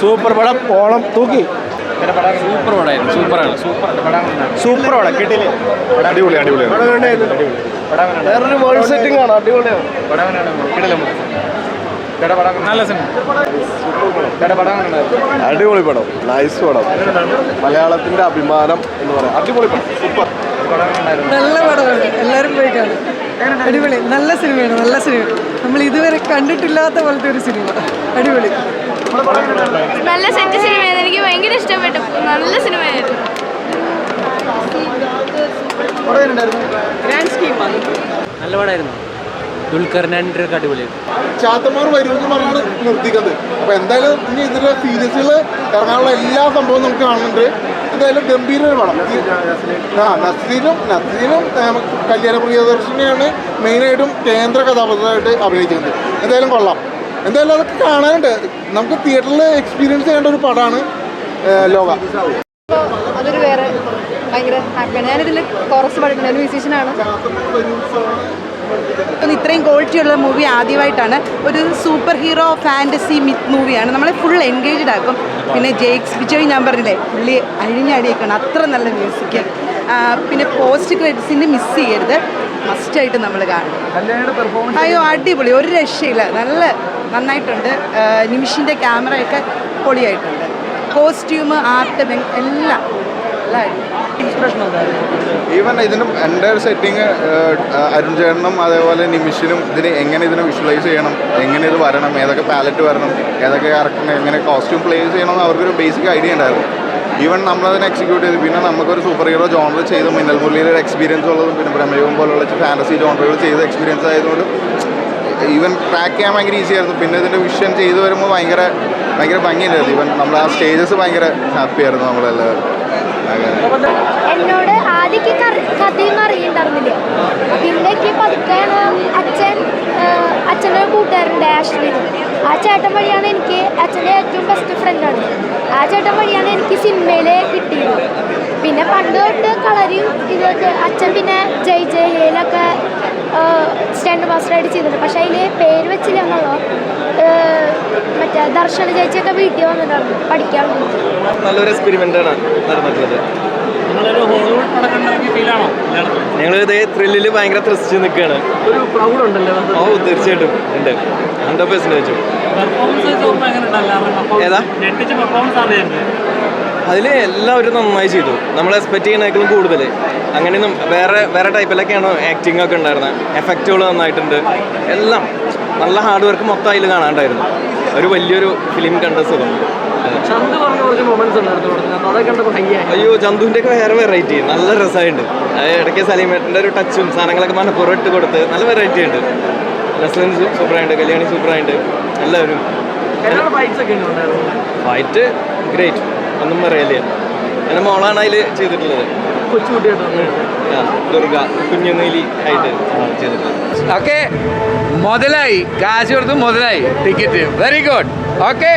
Super പടം ഓണം തൂക്കി. Super പടമായിരുന്നു. സൂപ്പറാണ് സൂപ്പർ സൂപ്പർ പടം. കിട്ടിയില്ലേ? അടിപൊളി അടിപൊളിയാണ് വേറൊരു വേൾഡ് സെറ്റിംഗ് ആണ്. അടിപൊളിയാണ് നല്ല സിനിമ. അടിപൊളി പടം. നൈസ് പടം. മലയാളത്തിന്റെ അഭിമാനം എന്ന് പറയാം. അടിപൊളി പടം. സൂപ്പർ. നല്ല പടമാണ്. എല്ലാവരും പോയി കാണും അടിപൊളി. നല്ല സിനിമയാണ്. നല്ല സിനിമ. നമ്മൾ ഇതുവരെ കണ്ടിട്ടില്ലാത്ത പോലത്തെ ഒരു സിനിമ. അടിപൊളി. നല്ല സെറ്റ് സിനിമയായിരുന്നു എനിക്ക് ഭയങ്കര ഇഷ്ടപ്പെട്ടു. നല്ല സിനിമയായിരുന്നു നല്ല പടമായിരുന്നു ഒക്കെ അടിപൊളിയായിരുന്നു ചാത്തമാർ വരുമെന്ന് പറഞ്ഞാണ് നിർത്തിക്കുന്നത് അപ്പൊ എന്തായാലും ഇനി ഇതിന്റെ സീരീസുകൾ ഇറങ്ങാനുള്ള എല്ലാ സംഭവവും നമുക്ക് കാണുന്നുണ്ട്. എന്തായാലും ഗംഭീര ഒരു പടം ആ നസീരും നസീനും ഏം, കല്യാണ പ്രിയദർശിനിയാണ് മെയിനായിട്ടും കേന്ദ്ര കഥാപാത്രമായിട്ട് അഭിനയിക്കുന്നത് എന്തായാലും കൊള്ളാം. എന്തായാലും അതൊക്കെ കാണാനുണ്ട്. നമുക്ക് തിയേറ്ററിൽ എക്സ്പീരിയൻസ് ചെയ്യേണ്ട ഒരു പടമാണ് ലോക. അതൊരു വേറെ ഭയങ്കര ഹാപ്പിയാണ് ഞാനിതിൽ കോറസ് പഠിക്കുന്നത് ഒരു മ്യൂസീഷ്യനാണ് ഇത്രയും ക്വാളിറ്റി ഉള്ള മൂവി ആദ്യമായിട്ടാണ്. ഒരു സൂപ്പർ ഹീറോ ഫാന്റസി മിത്ത് മൂവിയാണ് നമ്മളെ ഫുൾ എൻഗേജ്ഡ് ആക്കും. പിന്നെ ജെയ്ക്സ് വിജയ് ഞാൻ പറഞ്ഞില്ലേ പുള്ളി അഴിഞ്ഞടിയേക്കാണ്. അത്ര നല്ല മ്യൂസിക് പിന്നെ പോസ്റ്റ് ക്രെഡിറ്റ്സിന്റെ മിസ് ചെയ്യരുത്. മസ്റ്റായിട്ട് നമ്മൾ കാണും അയ്യോ അടിപൊളി. ഒരു രക്ഷയില്ല. നല്ല നന്നായിട്ടുണ്ട്. നിമിഷിന്റെ ക്യാമറയൊക്കെ പൊളിയായിട്ടുണ്ട്. കോസ്റ്റ്യൂം ആർട്ട് എല്ലാം ഈവൻ ഇതിനും എന്റെ സെറ്റിങ് അരുൺ ചേട്ടനും അതേപോലെ നിമിഷിനും ഇതിന് എങ്ങനെ ഇതിനെ വിഷ്വലൈസ് ചെയ്യണം എങ്ങനെ ഇത് വരണം ഏതൊക്കെ പാലറ്റ് വരണം ഏതൊക്കെ കറക്റ്റ് എങ്ങനെ കോസ്റ്റ്യൂം പ്ലേസ് ചെയ്യണം അവർക്കൊരു ബേസിക് ഐഡിയ ഉണ്ടായിരുന്നു. ഈവൻ നമ്മളതിനെ എക്സിക്യൂട്ട് ചെയ്ത്. പിന്നെ നമുക്കൊരു സൂപ്പർ ഹീറോ ജോണർ ചെയ്ത് മിന്നൽ മുരളിയുടെ എക്സ്പീരിയൻസ് ഉള്ളതും പിന്നെ പ്രമേയവും പോലുള്ള ഫാന്റസി ജോണറുകൾ ചെയ്ത എക്സ്പീരിയൻസ് ആയതുകൊണ്ട് ഈവൻ ട്രാക്ക് ചെയ്യാൻ ഭയങ്കര ഈസി ആയിരുന്നു. പിന്നെ ഇതിന്റെ വിഷൻ ചെയ്തു വരുമ്പോൾ ഭയങ്കര ഭയങ്കര ഭംഗിയില്ലായിരുന്നു ഈവൻ നമ്മൾ ആ സ്റ്റേജസ് ഭയങ്കര ഹാപ്പി ആയിരുന്നു നമ്മളെല്ലാവരും. എന്നോട് ആദ്യമൊക്കെ കഥയും അറിയണ്ടായിരുന്നില്ല പിന്നേക്ക് പതുക്കെയാണ് അച്ഛൻ അച്ഛന്റെ കൂട്ടുകാരുണ്ട് ആഷ്ലിൻ ആ ചേട്ടൻ വഴിയാണ് എനിക്ക് അച്ഛന്റെ ഏറ്റവും ബെസ്റ്റ് ഫ്രണ്ടാണ് ആ ചേട്ടൻ വഴിയാണ് എനിക്ക് സിനിമയിൽ കിട്ടിയത്. പിന്നെ പണ്ട് തൊട്ട് കളരിയും ഇതൊക്കെ അച്ഛൻ പിന്നെ ജയ് ജയ് മാസ്റ്ററായിട്ട് ചെയ്തിട്ടുണ്ട്. പക്ഷേ അതിൽ പേര് വെച്ചില്ല എന്നുള്ളൂ മറ്റേ ദർശന ചേച്ചിയൊക്കെ വീട്ടിൽ വന്നിട്ടുണ്ട് പഠിക്കാൻ നല്ലൊരു എക്സ്പെരിമെന്റ് ആണ് നടന്നിട്ടുള്ളത്. ഞങ്ങൾ ഇതേ ത്രില്ലിൽ ഭയങ്കര ത്രസിച്ച് നിൽക്കുകയാണ് ഒരു പ്രൗഡ് ഉണ്ടല്ലോ ഓ തീർച്ചയായിട്ടും. ഉണ്ട്. ഹൺഡ്രഡ് പെർസെന്റേജും ഏതാ? അതിൽ എല്ലാവരും നന്നായി ചെയ്തു. നമ്മൾ എക്സ്പെക്ട് ചെയ്യുന്നതിനേക്കാളും കൂടുതൽ അങ്ങനെയൊന്നും വേറെ വേറെ ടൈപ്പിലൊക്കെയാണ് ആക്ടിംഗ് ഒക്കെ ഉണ്ടായിരുന്നത്? എഫക്റ്റുകൾ നന്നായിട്ടുണ്ട്. എല്ലാം. നല്ല ഹാർഡ് വർക്ക് മൊത്തം അതിൽ കാണാണ്ടായിരുന്നു. ഒരു വലിയൊരു ഫിലിം കണ്ട സുഖം. അയ്യോ ചന്തുവിന്റെ ഒക്കെ വേറെ വെറൈറ്റി നല്ല രസമായിട്ടുണ്ട് ഇടയ്ക്ക് സലീമേട്ടന്റെ ഒരു ടച്ചും സാധനങ്ങളൊക്കെ മനപ്പുറം ഇട്ട് കൊടുത്ത് നല്ല വെറൈറ്റി ഉണ്ട്. നസ്ലിൻ സൂപ്പറായിട്ട് കല്യാണി സൂപ്പറായിട്ട് എല്ലാവരും. ഫൈറ്റ് ഗ്രേറ്റ് ഒന്നും പറയല്ലേ? എന്റെ മോളാണ് അതിൽ ചെയ്തിട്ടുള്ളത്. ദുർഗ കുഞ്ഞുനീലി ആയിട്ട് ചെയ്തിട്ടുള്ളത്. ഓക്കെ മുതലായി കാശ് കൊടുത്ത് മുതലായി ടിക്കറ്റ് വെരി ഗുഡ് ഓക്കെ.